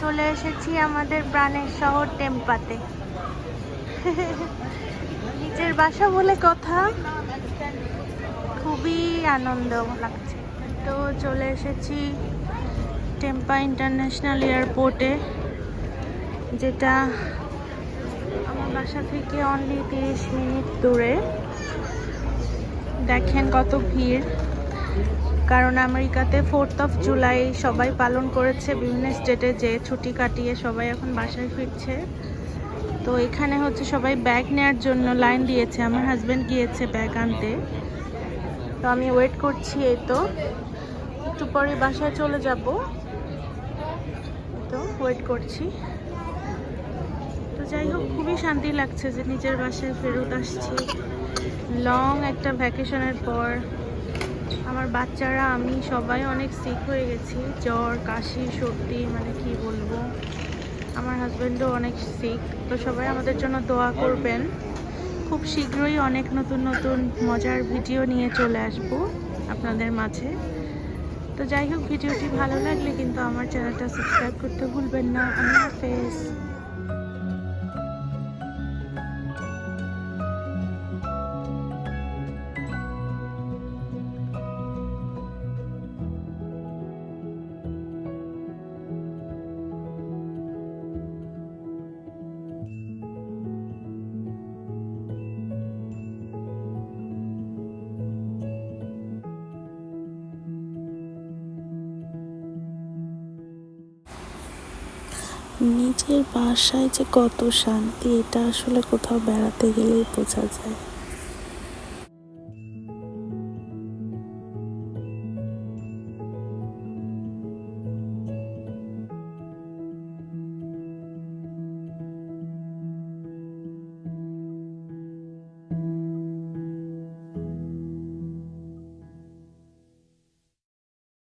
চলে এসেছি আমাদের প্রাণের শহর টেম্পাতে। নিজের বাসা বলে কথা। খুবই আনন্দ লাগছে। তো চলে এসেছি টেম্পা ইন্টারন্যাশনাল এয়ারপোর্টে, যেটা আমার বাসা থেকে অনলি তিরিশ মিনিট দূরে। দেখেন কত ভিড়। কারণ আমেরিকাতে ফোর্থ অফ জুলাই সবাই পালন করেছে, বিভিন্ন স্টেটে যে ছুটি কাটিয়ে সবাই এখন বাসায় ফিরছে। তো এখানে হচ্ছে সবাই ব্যাগ নেওয়ার জন্য লাইন দিয়েছে, আমার হাজব্যান্ড গিয়েছে ব্যাগ আনতে। তো আমি ওয়েট করছি এই তো। একটু পরে বাসায় চলে যাব। তো ওয়েট করছি। তো যাই হোক, খুবই শান্তি লাগছে যে নিজের বাসায় ফেরত আসছি। লং একটা ভ্যাকেশনের পর। আমার বাচ্চারা, আমি সবাই অনেক সিক হয়ে গেছি। জ্বর, কাশি, সর্দি মানে কি বলব? আমার হাজব্যান্ডও অনেক সিক তো সবাই আমাদের জন্য দোয়া করবেন। খুব শীঘ্রই অনেক নতুন নতুন মজার ভিডিও নিয়ে চলে আসব আপনাদের মাঝে। তো যাই হোক ভিডিওটি ভালো লাগলে কিন্তু আমার চ্যানেলটা সাবস্ক্রাইব করতে ভুলবেন না। আল্লাহ হাফেজ। নিজের বাসায় যে কত শান্তি এটা আসলে কোথাও বেড়াতে গেলেই বোঝা যায়।